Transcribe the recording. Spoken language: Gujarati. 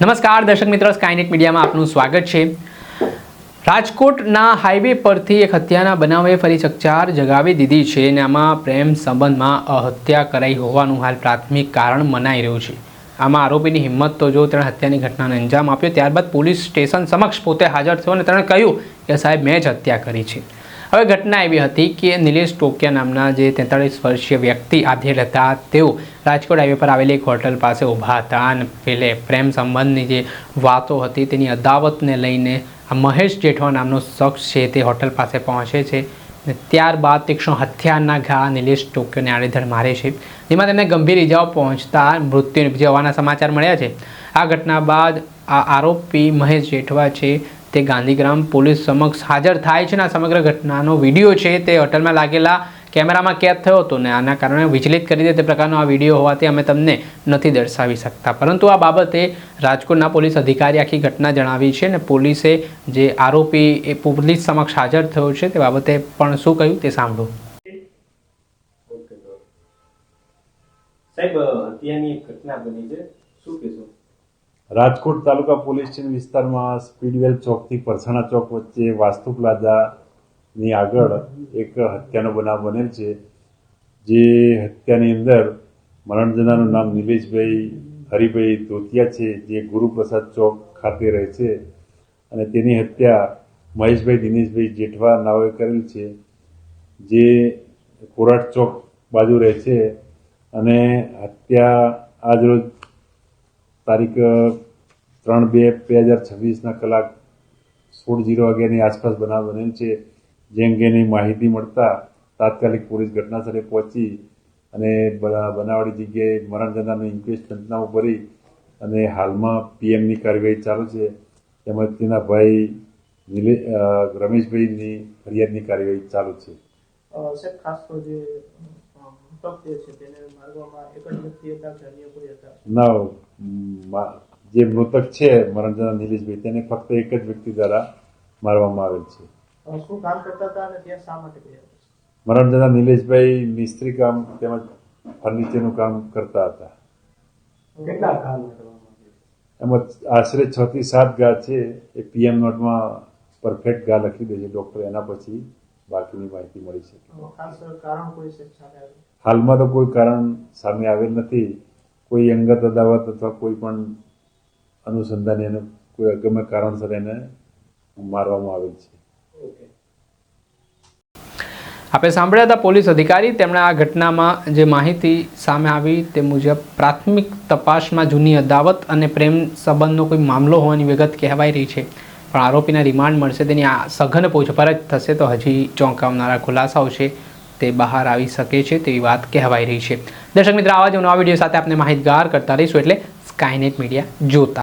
નમસ્કાર, દર્શક મિત્રો. સ્કાયનેટ મીડિયામાં આપનું સ્વાગત છે. રાજકોટના હાઈવે પરથી એક હત્યાના બનાવે ફરી ચકચાર જગાવી દીધી છે અને આમાં પ્રેમ સંબંધમાં હત્યા કરાઈ હોવાનું હાલ પ્રાથમિક કારણ મનાઈ રહ્યું છે. આમાં આરોપીની હિંમત તો જો તેણે હત્યાની ઘટનાને અંજામ આપ્યો, ત્યારબાદ પોલીસ સ્ટેશન સમક્ષ પોતે હાજર થયો અને તેણે કહ્યું કે સાહેબ, મેં જ હત્યા કરી છે. હવે ઘટના એવી હતી કે નિલેશ ટોકિયા નામના જે તેતાળીસ વર્ષીય વ્યક્તિ આધેડ હતા, તેઓ રાજકોટ હાઈવે પર આવેલી એક હોટલ પાસે ઊભા હતા. અને પેલે પ્રેમ સંબંધની જે વાતો હતી તેની અદાવતને લઈને આ મહેશ જેઠવા નામનો શખ્સ છે તે હોટલ પાસે પહોંચે છે ને ત્યારબાદ તીક્ષ્ણ હથિયારના ઘા નિલેશ ટોકિયોને આડેધડ મારે છે. જેમાં તેમને ગંભીર ઇજાઓ પહોંચતા મૃત્યુ નિપજ્યા હોવાના સમાચાર મળ્યા છે. આ ઘટના બાદ આ આરોપી મહેશ જેઠવા છે તે ગાંધીગ્રામ પોલીસ સમક્ષ હાજર થાય છે અને આ સમગ્ર ઘટનાનો વીડિયો છે તે હોટલમાં લાગેલા કેમેરામાં કેદ થયો હતો ને આના કારણે વિચલિત કરી દે તે પ્રકારનો આ વીડિયો હોવાથી અમે તમને નથી દર્શાવી શકતા. પરંતુ આ બાબતે રાજકોટના પોલીસ અધિકારી આખી ઘટના જણાવી છે અને પોલીસે જે આરોપી એ પોલીસ સમક્ષ હાજર થયો છે તે બાબતે પણ શું કહ્યું તે સાંભળો. સાહેબ અત્યારની ઘટના બની છે. શું કહેશો? રાજકોટ તાલુકા પોલીસ સ્ટેશન વિસ્તારમાં સ્પીડવેલ ચોકથી પરસાણા ચોક વચ્ચે વાસ્તુ પ્લાઝાની આગળ એક હત્યાનો બનાવ બનેલ છે, જે હત્યાની અંદર મરણ નામ નિલેશભાઈ, હરિભાઈ ધોતિયા છે, જે ગુરુપ્રસાદ ચોક ખાતે રહે છે. અને તેની હત્યા મહેશભાઈ દિનેશભાઈ જેઠવા નાઓએ કરેલ છે, જે કોરાટ ચોક બાજુ રહે છે. અને હત્યા આજરોજ તારીખ ત્રણ બે બે હજાર છવ્વીસના કલાક સોળ જીરો વાગ્યાની આસપાસ બનાવ બનેલ છે. જે અંગેની માહિતી મળતા તાત્કાલિક પોલીસ ઘટનાસ્થળે પહોંચી અને બના- બનાવવાળી જગ્યાએ મરણ જનારનું ઇન્ક્વેસ્ટ પંચનામું ભરી અને હાલમાં પીએમની કાર્યવાહી ચાલુ છે. તેમજ તેના ભાઈ નિલે રમેશભાઈની ફરિયાદની કાર્યવાહી ચાલુ છે. સાહેબ, ખાસ જે અ, જે મૃતક છે મરણ જનાર નિલેશભાઈ તેને ફક્ત એક જ વ્યક્તિ દ્વારા મારવામાં આવેલ છે. શું કામ કરતા હતા અને ત્યાં શા માટે ગયા? હતા મરણ જનાર નિલેશભાઈ મિસ્ત્રી કામ તેમજ ફર્નિચરનું કામ કરતા હતા. કેટલા કામ એમાં આશરે છ થી સાત ગા છે એ પીએમ નોટમાં પરફેક્ટ ગા લખી દે છે ડૉક્ટર. એના પછી બાકીની માહિતી મળી શકે. હાલમાં તો કોઈ કારણ સામે આવેલ નથી. કોઈ અંગત અદાવત અથવા કોઈ પણ અનુસંધાને એને કોઈ અગમ્ય કારણસર એને મારવામાં આવેલ છે. આપણે સાંભળ્યા હતા પોલીસ અધિકારી તેમણે આ ઘટનામાં જે માહિતી સામે આવી તે મુજબ પ્રાથમિક તપાસમાં જૂની અદાવત અને પ્રેમ સંબંધનો કોઈ મામલો હોવાની વિગત કહેવાઈ રહી છે. પણ આરોપીના રિમાન્ડ મળશે તેની આ સઘન પૂછપરછ થશે તો હજી ચોંકાવનારા ખુલાસાઓ છે તે બહાર આવી શકે છે તેવી વાત કહેવાઈ રહી છે. દર્શક મિત્ર, આવા જ નવા વીડિયો સાથે આપણે માહિતગાર કરતા રહીશું એટલે સ્કાયનેટ મીડિયા જોતા